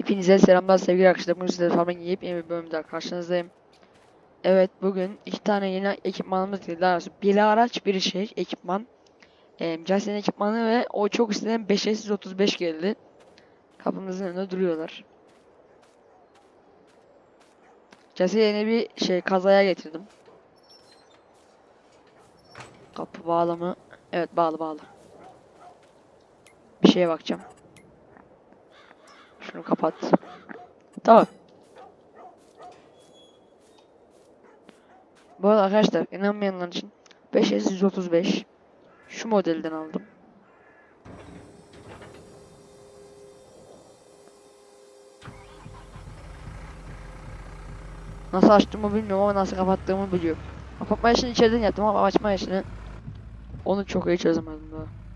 Hepinize selamlar sevgili arkadaşlar. Bugün sizlerle falan yiyip yeni bir bölümde karşınızdayım. Evet bugün iki tane yeni ekipmanımız geldi. Daha doğrusu biri araç biri şey ekipman. Ee, Jason ekipmanı ve o çok istenen 535 geldi. Kapımızın önünde duruyorlar. Jason'e yeni bir şey kazaya getirdim. Kapı bağlı mı? Evet bağlı bağlı. Bir şeye bakacağım. Şunu kapat. Tamam. Bu arada arkadaşlar inanmayanlar için 5S135 şu modelden aldım. Nasıl açtığımı bilmiyorum ama nasıl kapattığımı biliyorum. Kapatma işini içeriden yaptım ama açma işini onu çok iyi çözemedim daha.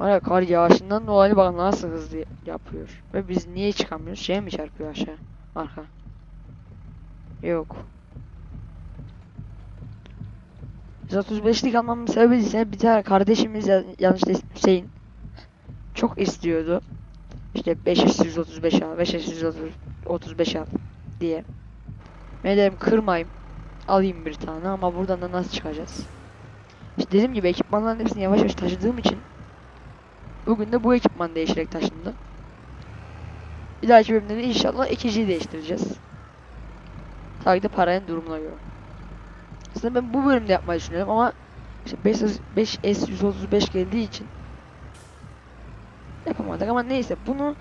Var ya kar yağışından dolayı bak nasıl hızlı yapıyor. Ve biz niye çıkamıyoruz? Şey mi çarpıyor aşağı? Arka. Yok. 135'lik almamın sebebi ise bir tane kardeşimiz ya- yanlış değil Hüseyin çok istiyordu. İşte 535 al, 535 al diye. Ben dedim kırmayayım. Alayım bir tane ama buradan da nasıl çıkacağız? İşte dediğim gibi ekipmanların hepsini yavaş yavaş taşıdığım için Bugün de bu ekipman değişerek taşındı. Bir dahaki bölümde de inşallah ikinciyi değiştireceğiz. Tabii de paranın durumuna göre. Aslında ben bu bölümde yapmayı düşünüyorum ama işte 5 S135 geldiği için yapamadık ama neyse bunu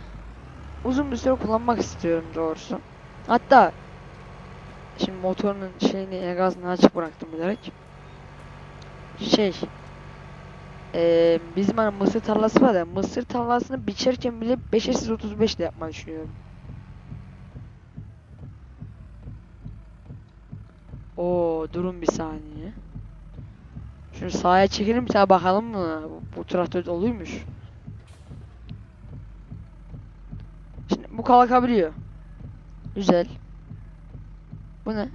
uzun bir süre kullanmak istiyorum doğrusu. Hatta şimdi motorunun şeyini gazını açık bıraktım bilerek. Şey ee, bizim hani mısır tarlası var ya mısır tarlasını biçerken bile 535 ile yapmayı düşünüyorum. Oo durun bir saniye. Şunu sağa çekelim bir tane bakalım mı? Bu, bu traktör doluymuş. Şimdi bu kalkabiliyor. Güzel. Bu ne?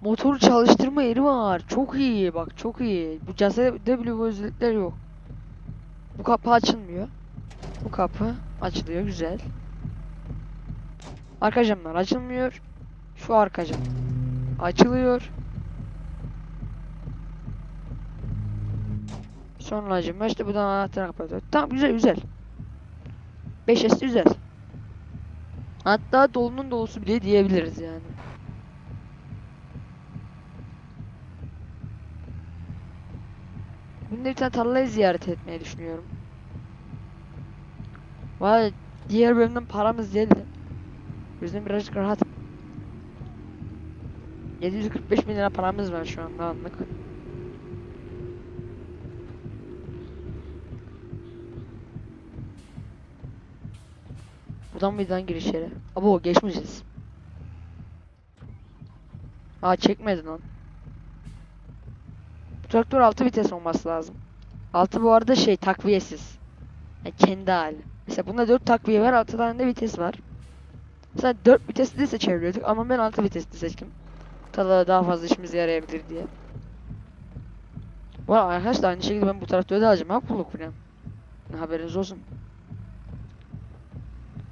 Motoru çalıştırma yeri var. Çok iyi bak çok iyi. Bu casede bile bu özellikler yok. Bu kapı açılmıyor. Bu kapı açılıyor güzel. Arka camlar açılmıyor. Şu arka cam açılıyor. Sonra cam işte buradan anahtar kapatıyor. Tamam güzel güzel. 5S güzel. Hatta dolunun dolusu bile diyebiliriz yani. Bugün bir tane tarlayı ziyaret etmeyi düşünüyorum. Vay diğer bölümden paramız geldi. Yüzden birazcık rahat. 745 bin lira paramız var şu anda anlık. Buradan birden giriş yeri. Abo geçmişiz. Aa çekmedi lan. Traktör 6 vites olması lazım. 6 bu arada şey takviyesiz. Yani kendi hali. Mesela bunda 4 takviye var 6 tane de vites var. Mesela 4 vitesli de seçebiliyorduk ama ben 6 vitesli seçtim. Tarlada daha fazla işimize yarayabilir diye. Arada arkadaşlar aynı şekilde ben bu traktörü de alacağım ha kulluk falan. Haberiniz olsun.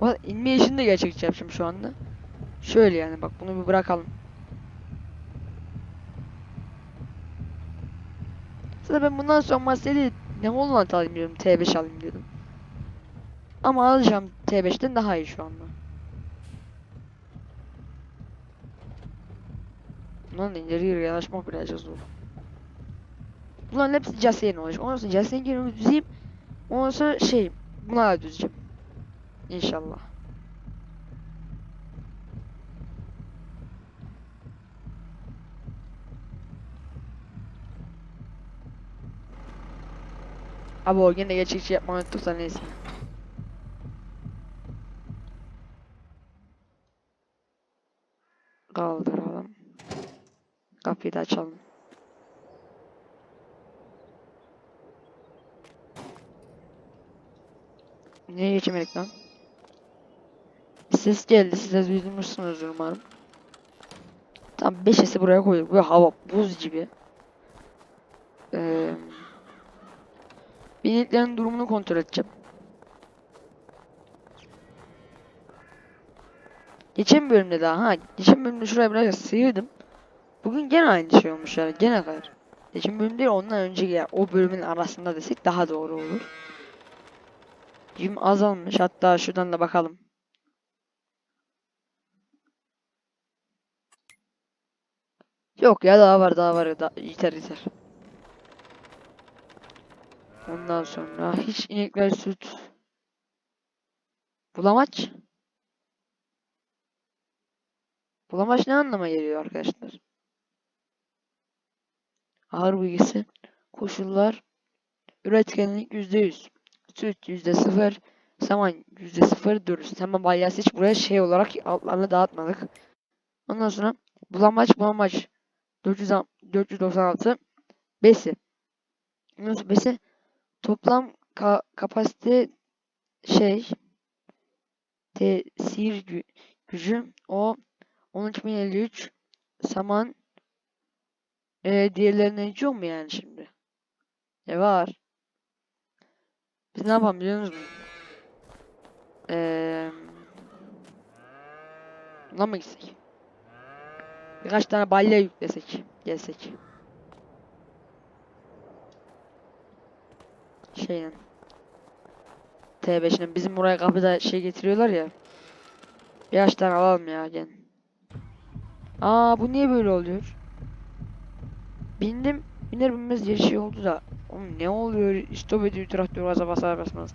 Bu inme işini de gerçekçi yapacağım şu anda. Şöyle yani bak bunu bir bırakalım. Zaten ben bundan sonra Maserati ne Holland alayım diyorum. T5 alayım diyordum. Ama alacağım T5'ten daha iyi şu anda. Bundan ileri geri yanaşmak birazcık zor. Bunların hepsi Jase'nin olacak. Ondan sonra yerini düzeyim. Ondan sonra şey bunlarla düzeceğim. İnşallah. Abi o gene gerçekçi yapmayı unuttuk da neyse. Kaldıralım. Kapıyı da açalım. Niye geçemedik lan? Ses geldi. Siz de duymuşsunuzdur umarım. Tam 5 sesi buraya koyduk. Böyle hava buz gibi. Eee Bineklerin durumunu kontrol edeceğim. Geçen bölümde daha ha geçen bölümde şuraya biraz sıyırdım. Bugün gene aynı şey olmuş yani gene kadar. Geçen bölüm değil ondan önceki ya, o bölümün arasında desek daha doğru olur. Yüm azalmış hatta şuradan da bakalım. Yok ya daha var daha var daha yeter yeter. Ondan sonra hiç inekler süt bulamaç. Bulamaç ne anlama geliyor arkadaşlar? Ağır bilgisi, koşullar, üretkenlik %100, süt %0, saman %0 dürüst. Hemen balyası hiç buraya şey olarak altlarına dağıtmadık. Ondan sonra bulamaç bulamaç 400, 496 besi. Nasıl besi? Toplam ka kapasite şey tesir gü gücü o 13053 saman ee, diğerlerine hiç yok mu yani şimdi? E var. Biz ne yapalım biliyor musunuz? Eee... Buna mı gitsek? Birkaç tane balya yüklesek. Gelsek. Şeyle. T5'ine bizim buraya kapıda şey getiriyorlar ya. Birkaç tane alalım ya gel. Aa bu niye böyle oluyor? Bindim. Biner binmez bir şey oldu da. Oğlum ne oluyor? Stop ediyor traktör gaza basar basmaz.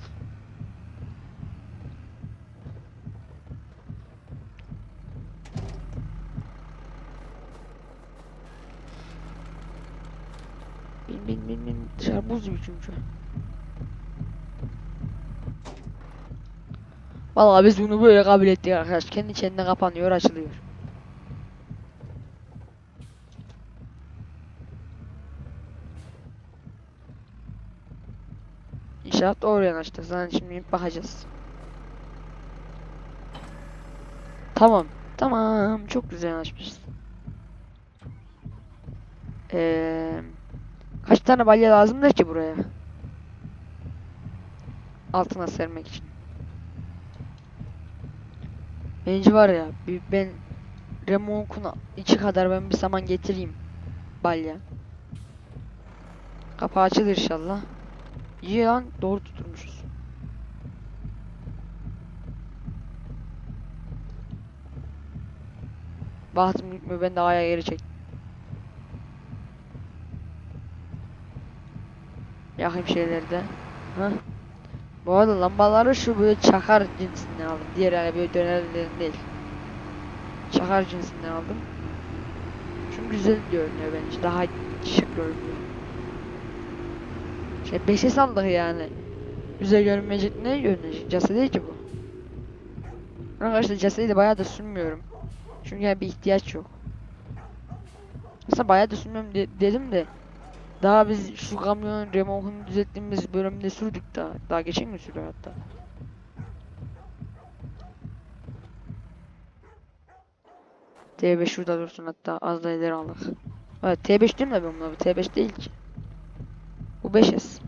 Bin bin bin bin dışarı buz gibi çünkü. Vallahi biz bunu böyle kabul ettik arkadaş. Kendi kendine kapanıyor, açılıyor. İnşaat doğru yanaştı. Zaten şimdi bakacağız. Tamam. Tamam. Çok güzel yanaşmışız. Ee, kaç tane balya lazımdır ki buraya? Altına sermek için. Bence var ya ben remorkun içi kadar ben bir zaman getireyim balya. Kapağı açılır inşallah. İyi lan doğru tutturmuşuz. Bahtım gitmiyor ben de ayağa geri çek. Yakayım şeyleri de. Hah. Bu arada lambaları şu böyle çakar cinsinden aldım. Diğer yani böyle dönerlerin değil. Çakar cinsinden aldım. Çünkü güzel görünüyor bence. Daha şık görünüyor. Şey 5'e saldık yani. Güzel görünmeyecek ne görünecek? Cası değil ki bu. Arkadaşlar casayı da bayağı da sürmüyorum. Çünkü yani bir ihtiyaç yok. Mesela bayağı da sürmüyorum de- dedim de. Daha biz şu kamyonun remorkunu düzelttiğimiz bölümde sürdük daha. Daha geçen gün sürdük hatta. T5 şurada dursun hatta az da ileri aldık. Evet T5 diyorum da ben buna bu T5 değil ki. Bu 5S.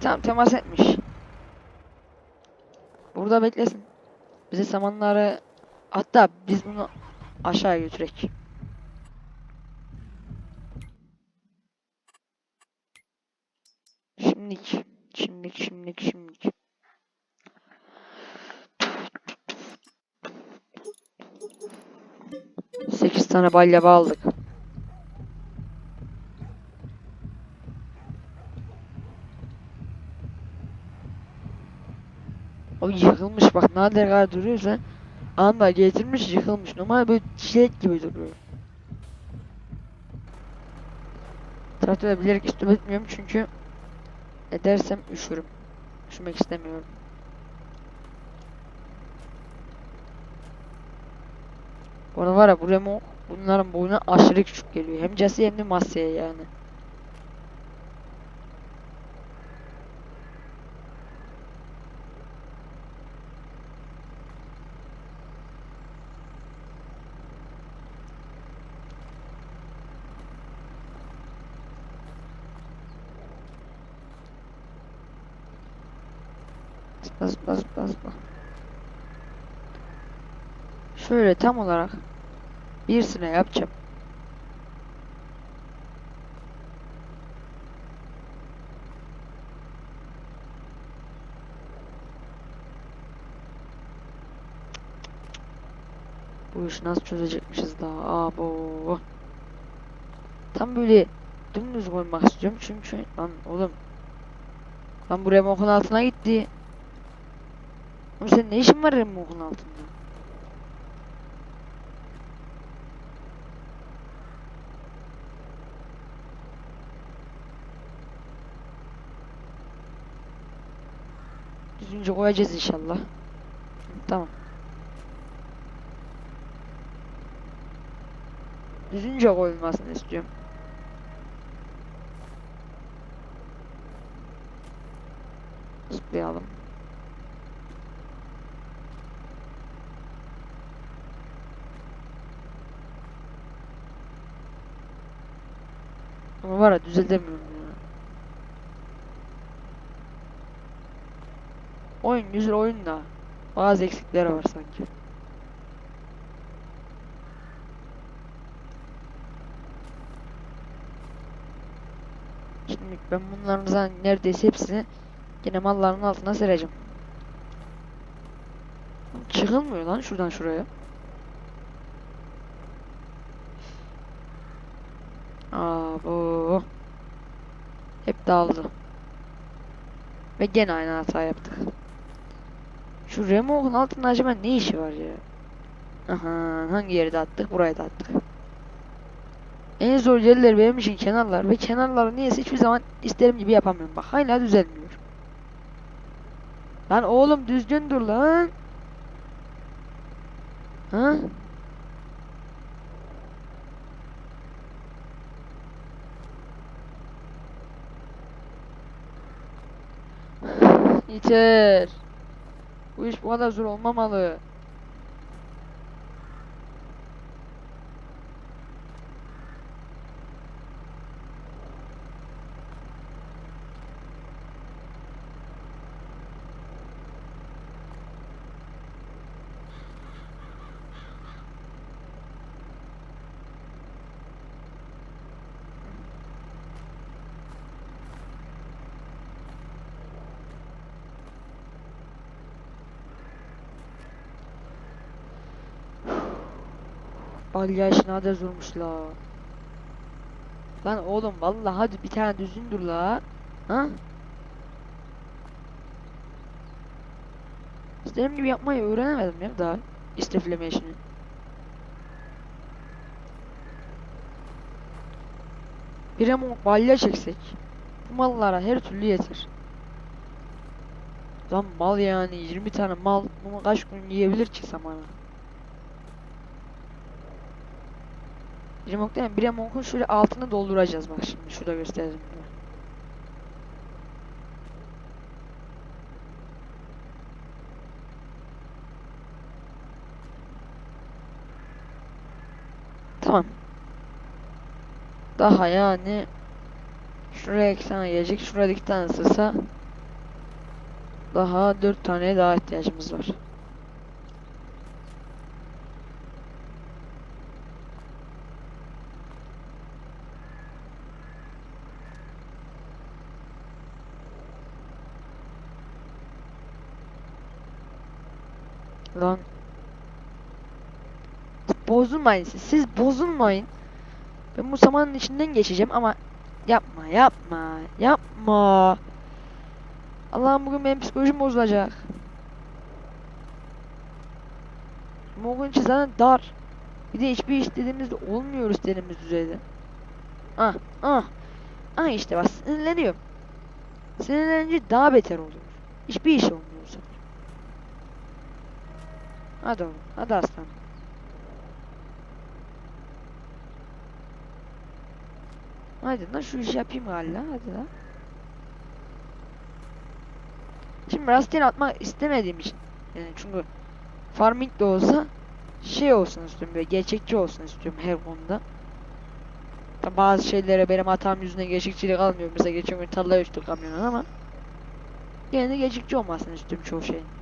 Tamam temas etmiş. Burada beklesin. Bize samanları hatta biz bunu aşağı götürek. Şimdilik, şimdilik, şimdilik, şimdilik. Sekiz tane balya aldık. O yıkılmış bak nadir kadar duruyorsa anda getirmiş yıkılmış normal böyle çilek gibi duruyor. Traktörü bilerek üstüme etmiyorum çünkü edersem üşürüm. Üşümek istemiyorum. Bu arada var ya bu remo bunların boyuna aşırı küçük geliyor. Hem cası hem de masaya yani. Tam olarak bir sıra yapacağım. Bu işi nasıl çözecekmişiz daha? Abo. Tam böyle dümdüz koymak istiyorum çünkü lan oğlum Lan bu remokun altına gitti. Oğlum senin ne işin var remokun altında? Düzgünce koyacağız inşallah. Tamam. Düzgünce koyulmasını istiyorum. Zıplayalım. Ama var ya düzeltemiyorum ya. Oyun güzel oyun da bazı eksikleri var sanki. Şimdi ben bunların neredeyse hepsini yine malların altına sereceğim. Çıkılmıyor lan şuradan şuraya. Aa bu hep dağıldı. Ve gene aynı hata yaptık. Şu remote'un altında acaba ne işi var ya? Aha hangi yere de attık? Buraya da attık. En zor yerler benim için kenarlar ve kenarları niyeyse hiçbir zaman istediğim gibi yapamıyorum. Bak hala düzelmiyor. Lan oğlum düzgün dur lan. Ha? Yeter. Bu iş bu kadar zor olmamalı. Balya işine de zormuş la. Lan oğlum vallahi hadi bir tane düzgün dur la. Ha? İstediğim gibi yapmayı öğrenemedim ya daha. İstifleme işini. Bir remork balya çeksek. Bu mallara her türlü yeter. Lan mal yani 20 tane mal bunu kaç gün yiyebilir ki zamana? Bir remork değil mi? Bir remorkun şöyle altını dolduracağız bak şimdi şurada göstereyim. size. Tamam. Daha yani şuraya iki tane gelecek, şurada tane sığsa daha dört tane daha ihtiyacımız var. Lan bozulmayın siz. Siz bozulmayın. Ben bu samanın içinden geçeceğim ama yapma yapma yapma. Allah'ım bugün benim psikolojim bozulacak. Bugün için zaten dar. Bir de hiçbir iş dediğimizde olmuyor istediğimiz düzeyde. Ah ah. Ah işte bak sinirleniyorum. Sinirlenince daha beter oluyor. Hiçbir iş olmuyor. Hadi oğlum. Hadi aslanım. Hadi lan şu işi yapayım hala. Hadi lan. Şimdi rastgele atmak istemediğim için. Yani çünkü farming de olsa şey olsun istiyorum böyle gerçekçi olsun istiyorum her konuda. Tabi bazı şeylere benim hatam yüzünden gerçekçilik almıyor. Mesela geçen gün tarlaya uçtuk kamyonun ama Yine de gecikçi olmasını istiyorum çoğu şeyin.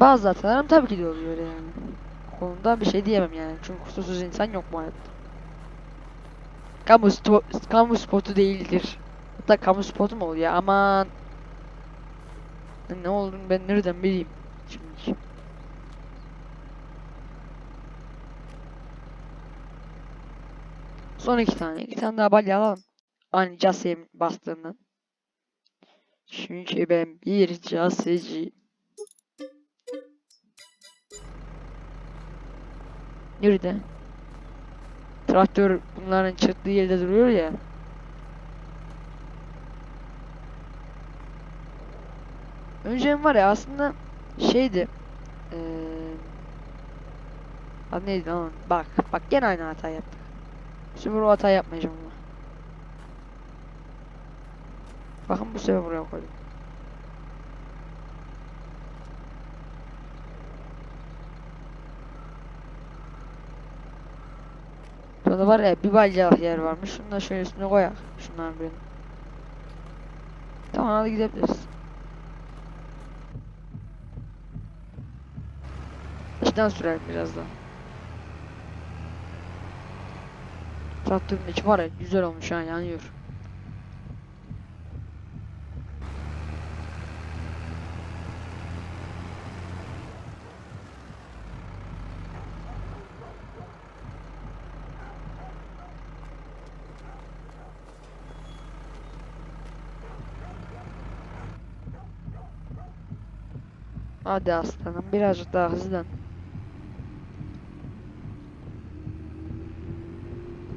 Bazı hatalarım tabii ki de oluyor yani. Bu konuda bir şey diyemem yani. Çünkü kusursuz insan yok bu hayatta. Kamu, spo- kamu spotu değildir. Hatta kamu spotu mu oluyor? Aman. Ne olduğunu ben nereden bileyim şimdi. Son iki tane. iki tane daha balya alalım. Aynı Case'ye bastığından. Çünkü ben bir caseci. Nerede? Traktör bunların çıktığı yerde duruyor ya. Önceden var ya aslında şeydi. Eee Adı neydi lan? Bak, bak gene aynı hata yaptık. Sefer o hata yapmayacağım ama. Bakın bu sefer buraya koydum. Burada var ya bir balyalık yer varmış. Şunu da şöyle üstüne koyak. Şunların birini. Tamam hadi gidebiliriz. İçten sürelim biraz daha. Traktörün içi var ya güzel olmuş ha yanıyor. Hadi aslanım birazcık daha hızlan.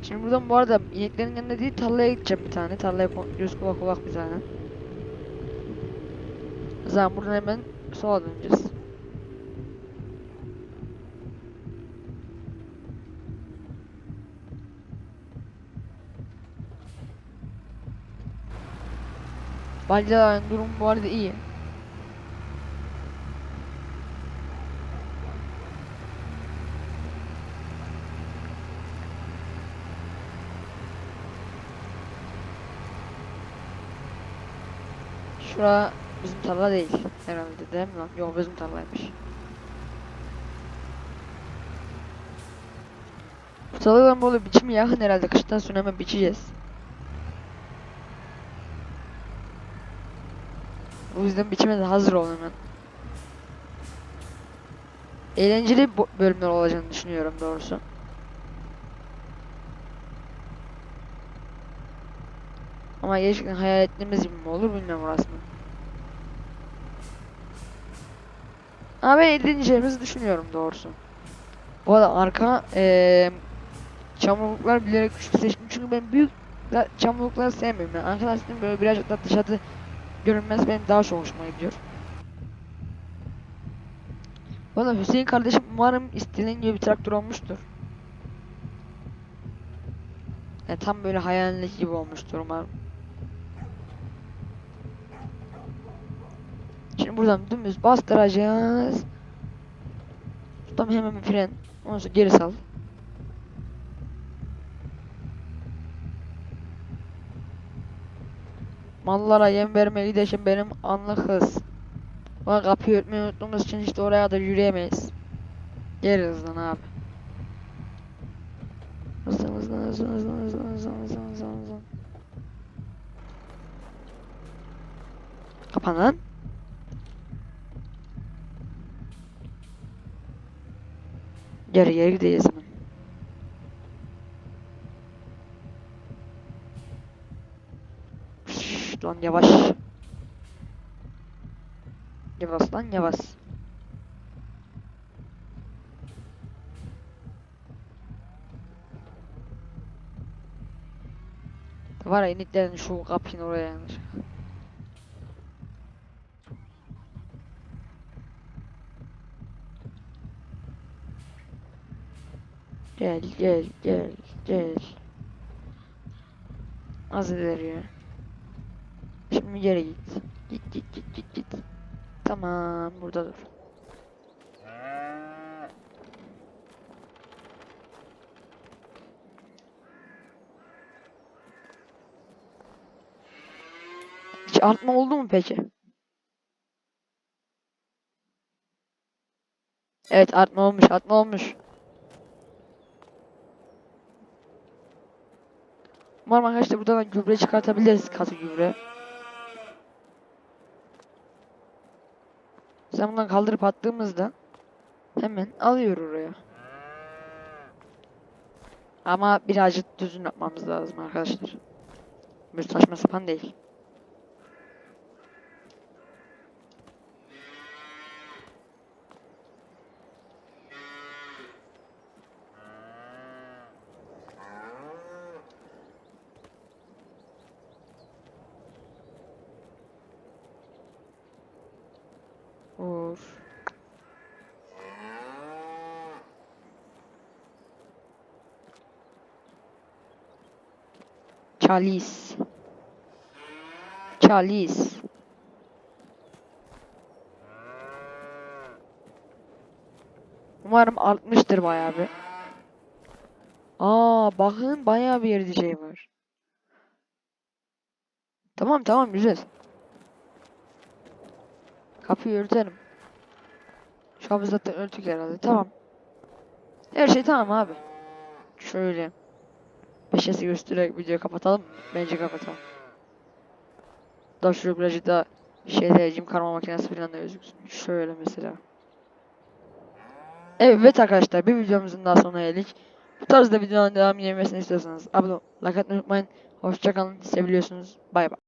Şimdi buradan bu arada ineklerin yanında değil tarlaya gideceğim bir tane. Tarlaya göz kulak kulak bir tane. O zaman buradan hemen sola döneceğiz. Balyaların durum bu arada iyi. Şura bizim tarla değil herhalde değil mi lan? Yok bizim tarlaymış. Bu tarlaların böyle biçimi yakın herhalde. Kıştan sonra hemen biçeceğiz. O yüzden biçime de hazır olun hemen. Eğlenceli bölümler olacağını düşünüyorum doğrusu. Ama gerçekten hayal ettiğimiz gibi mi olur bilmiyorum orasını. Ama ben edineceğimizi düşünüyorum doğrusu. Bu arada arka eee çamurluklar bilerek küçük seçtim çünkü ben büyük la- çamurlukları sevmiyorum. Yani arkadaşlarım böyle birazcık da dışarıda görünmez benim daha çok hoşuma gidiyor. Valla Hüseyin kardeşim umarım istediğin gibi bir traktör olmuştur. Yani tam böyle hayalindeki gibi olmuştur umarım. Şimdi buradan dümdüz bastıracağız. Tam hemen bir fren. Ondan sonra geri sal. Mallara yem vermeye gidişim benim anlık hız. Bana kapıyı örtmeyi unuttuğumuz için işte oraya da yürüyemeyiz. Geri hızlan abi. Hızlan hızlan hızlan hızlan hızlan hızlan hızlan hızlan hızlan. Kapan. Geri geri gideceğiz lan yavaş. Yavaş lan yavaş. Var ya iniklerin şu kapıyın oraya yanlış. Gel gel gel gel. Az ileriye. Şimdi geri git. Git git git git git. Tamam burada dur. Hiç artma oldu mu peki? Evet artma olmuş artma olmuş. Umarım arkadaşlar buradan gübre çıkartabiliriz katı gübre. Sen bundan kaldırıp attığımızda hemen alıyor oraya. Ama birazcık düzgün yapmamız lazım arkadaşlar. Böyle saçma sapan değil. Chalice. Chalice. Umarım artmıştır bayağı bir. Aa bakın bayağı bir yerde şey var. Tamam tamam güzel. Kapıyı örtelim. Şu biz zaten örtük herhalde. Tamam. Her şey tamam abi. Şöyle. Beşesi göstererek videoyu kapatalım. Bence kapatalım. Daha şöyle birazcık daha şeyde cim karma makinesi falan da gözüksün. Şöyle mesela. Evet arkadaşlar bir videomuzun daha sonuna geldik. Bu tarzda videoların devam gelmesini istiyorsanız abone ol, like unutmayın. Hoşçakalın. Seviyorsunuz. Bay bay.